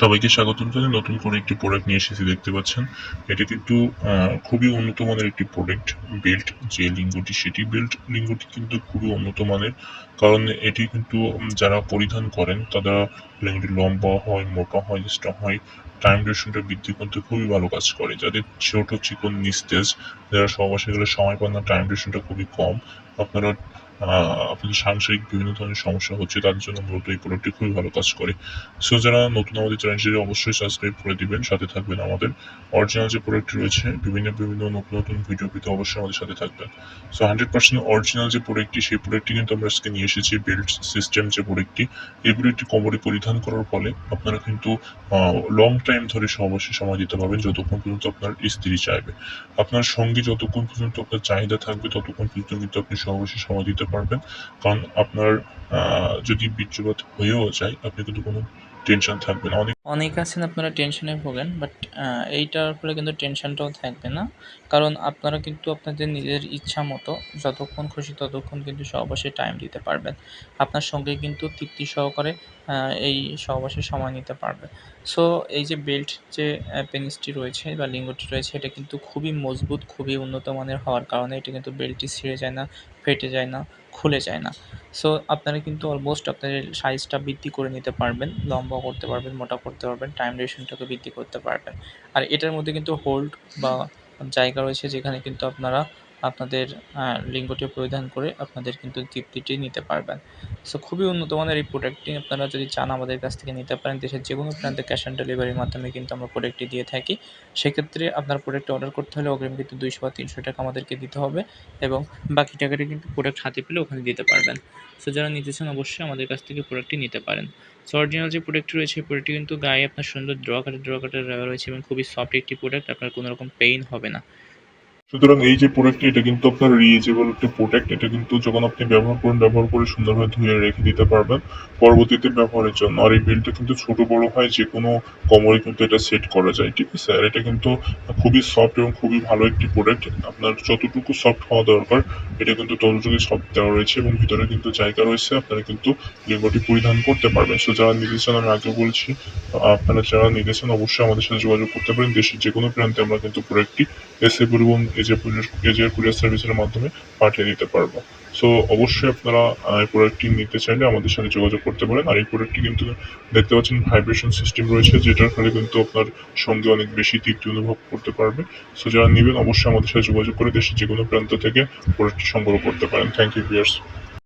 সবাইকে স্বাগতম জানাই। নতুন করে একটি প্রোডাক্ট নিয়ে এসেছি, দেখতে পাচ্ছেন। এটি কিন্তু খুবই উন্নত মানের একটি প্রোডাক্ট বেল্ট যে লিঙ্গটি, সেটি বেল্ট লিঙ্গটি কিন্তু খুবই উন্নত মানের। কারণ এটি কিন্তু যারা পরিধান করেন, তারা লিঙ্গটি লম্বা হয়, মোটা হয় স্ট্রং হয় টাইম ডিউরেশনটা বৃদ্ধি করতে খুবই ভালো কাজ করে। যাদের ছোট চিকন নিস্তেজ, যারা সহবাসে গেলে সময় পান না টাইম ডিউরেশনটা খুবই কম, আপনারা আপনাদের সাংসারিক বিভিন্ন ধরনের সমস্যা হচ্ছে তাদের জন্য মূলত এই প্রোডাক্টটি খুবই ভালো কাজ করে। সো যারা নতুন আমাদের চ্যানেলটি অবশ্যই সাবস্ক্রাইব করে দিবেন, সাথে থাকবেন আমাদের। অরিজিনাল যে প্রোডাক্টটি রয়েছে, বিভিন্ন বিভিন্ন নতুন নতুন ভিডিও পেতে অবশ্যই আমাদের সাথে থাকবেন। সো হান্ড্রেড পার্সেন্ট অরিজিনাল যে প্রোডাক্টটি সেই প্রোডাক্টটি কিন্তু আমরা আজকে নিয়ে এসেছি বেল্ট সিস্টেম যে প্রোডাক্টটি এই প্রোডাক্টটি কোমরে পরিধান করার ফলে আপনারা কিন্তু লং টাইম ধরে সহবাসে সময় দিতে পারবেন, যতক্ষণ পর্যন্ত আপনার স্ত্রী চাইবে। আপনার সঙ্গে যতক্ষণ পর্যন্ত আপনার চাহিদা থাকবে, ততক্ষণ পর্যন্ত কিন্তু আপনি সহবাসে সময় দিতে পারবেন। কারণ আপনার যদি বীর্যপাত হয়েও যায়, আপনি কিন্তু কোনো টেনশন থাকবে না। অনেক অনেক আছেন আপনারা টেনশনে ভোগেন বাট এইটার ফলে কিন্তু টেনশনটাও থাকবে না। কারণ আপনারা কিন্তু আপনাদের নিজের ইচ্ছা মতো যতক্ষণ খুশি ততক্ষণ কিন্তু সহবাসে টাইম দিতে পারবেন। আপনার সঙ্গে কিন্তু তৃপ্তি সহকারে এই সহবাসে সময় নিতে পারবে। সো এই যে বেল্ট যে পেনিসটি রয়েছে বা লিঙ্গটি রয়েছে, এটা কিন্তু খুবই মজবুত, খুবই উন্নত মানের হওয়ার কারণে এটা কিন্তু বেল্টটি ছিঁড়ে যায় না। ফেটে যায় না, খুলে যায় না। সো আপনারা কিন্তু অলমোস্ট আপনাদের সাইজটা বৃদ্ধি করে নিতে পারবেন, লম্বা করতে পারবেন, মোটা করতে পারবেন টাইম ডিউরেশনটাকে বৃদ্ধি করতে পারবেন। আর এটার মধ্যে কিন্তু হোল্ড বা জায়গা রয়েছে যেখানে কিন্তু আপনারা আপনাদের লিঙ্গটি পরিধান করে আপনাদের কিন্তু তৃপ্তিটি নিতে পারবেন। সো খুবই উন্নত মানের এই প্রোডাক্টটি আপনারা যদি চান আমাদের কাছ থেকে নিতে পারেন, দেশের যে কোনো প্রান্তে ক্যাশ অন ডেলিভারির মাধ্যমে কিন্তু আমরা প্রোডাক্টটি দিয়ে থাকি। সেক্ষেত্রে আপনার প্রোডাক্টটি অর্ডার করতে হলে অগ্রিম কিন্তু দুইশো বা তিনশো টাকা আমাদেরকে দিতে হবে এবং বাকি টাকাটি কিন্তু প্রোডাক্ট হাতে পেলে ওখানে দিতে পারবেন। সো যারা নিতে চান অবশ্যই আমাদের কাছ থেকে প্রোডাক্টটি নিতে পারেন। সো অরিজিনাল যে প্রোডাক্টটি রয়েছে, এই প্রোডাক্টটি কিন্তু গায়ে আপনার সুন্দর ড্র কাটার ড্র কাটার রয়েছে এবং খুবই সফট একটি প্রোডাক্ট আপনার কোনো রকম পেইন হবে না। সুতরাং এই যে প্রোডাক্টটি এটা কিন্তু আপনার রিউজেবল একটা প্রোডাক্ট এটা কিন্তু যখন আপনি ব্যবহার করুন, ব্যবহার করে সুন্দরভাবে ধুয়ে রেখে দিতে পারবেন পরবর্তীতে ব্যবহারের জন্য। আর এই বেল্টটা কিন্তু ছোট, বড় হয় যে কোনো কোমরে কিন্তু এটা সেট করা যায়, ঠিক আছে? আর এটা কিন্তু খুবই সফট এবং খুবই ভালো একটি প্রোডাক্ট আপনার যতটুকু সফট হওয়া দরকার, এটা কিন্তু ততটুকু সফট দেওয়া রয়েছে এবং ভিতরে কিন্তু জায়গা রয়েছে। আপনারা কিন্তু লিঙ্গটি পরিধান করতে পারবেন। সো যারা নিতে আমি আগেও বলছি, আপনারা যারা নিতে অবশ্যই আমাদের সাথে যোগাযোগ করতে পারেন। দেশের যে কোনো প্রান্তে আমরা কিন্তু প্রোডাক্টটি এসে পরিবহন এজে এজের কুরিয়ার সার্ভিসের মাধ্যমে পাঠিয়ে দিতে পারব। সো অবশ্যই আপনারা এই প্রোডাক্টটি নিতে চাইলে আমাদের সাথে যোগাযোগ করতে পারেন। আর এই প্রোডাক্টটি কিন্তু দেখতে পাচ্ছেন ভাইব্রেশন সিস্টেম রয়েছে, যেটার ফলে কিন্তু আপনার সঙ্গে অনেক বেশি তৃপ্তি অনুভব করতে পারবে। সো যারা নেবেন, অবশ্যই আমাদের সাথে যোগাযোগ করে দেশের যে কোনো প্রান্ত থেকে প্রোডাক্টটি সংগ্রহ করতে পারেন। Thank you viewers